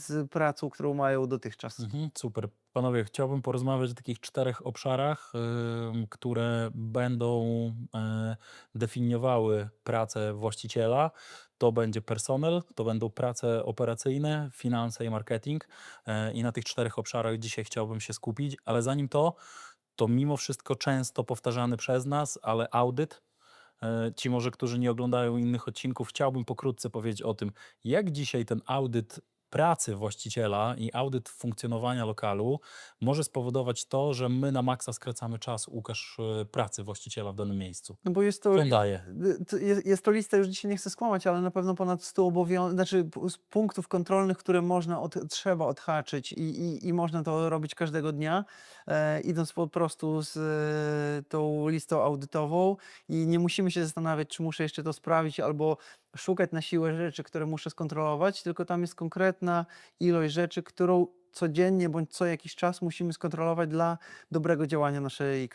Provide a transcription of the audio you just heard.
z pracą, którą mają dotychczas. Mhm, super. Panowie, chciałbym porozmawiać o takich czterech obszarach, które będą e, definiowały pracę właściciela. To będzie personel, to będą prace operacyjne, finanse i marketing. E, I na tych czterech obszarach dzisiaj chciałbym się skupić, ale zanim to, to mimo wszystko często powtarzany przez nas, ale audyt. E, Ci może, którzy nie oglądają innych odcinków, chciałbym pokrótce powiedzieć o tym, jak dzisiaj ten audyt pracy właściciela i audyt funkcjonowania lokalu może spowodować to, że my na maksa skracamy czas, Łukasz, e, pracy właściciela w danym miejscu. No bo jest to, y, jest, jest to lista, już dzisiaj nie chcę skłamać, ale na pewno ponad 100 obowią- znaczy punktów kontrolnych, które można, od, trzeba odhaczyć i, i, i można to robić każdego dnia, e, idąc po prostu z e, tą listą audytową i nie musimy się zastanawiać, czy muszę jeszcze to sprawić albo szukać na siłę rzeczy, które muszę skontrolować, tylko tam jest konkretna ilość rzeczy, którą codziennie bądź co jakiś czas musimy skontrolować dla dobrego działania naszej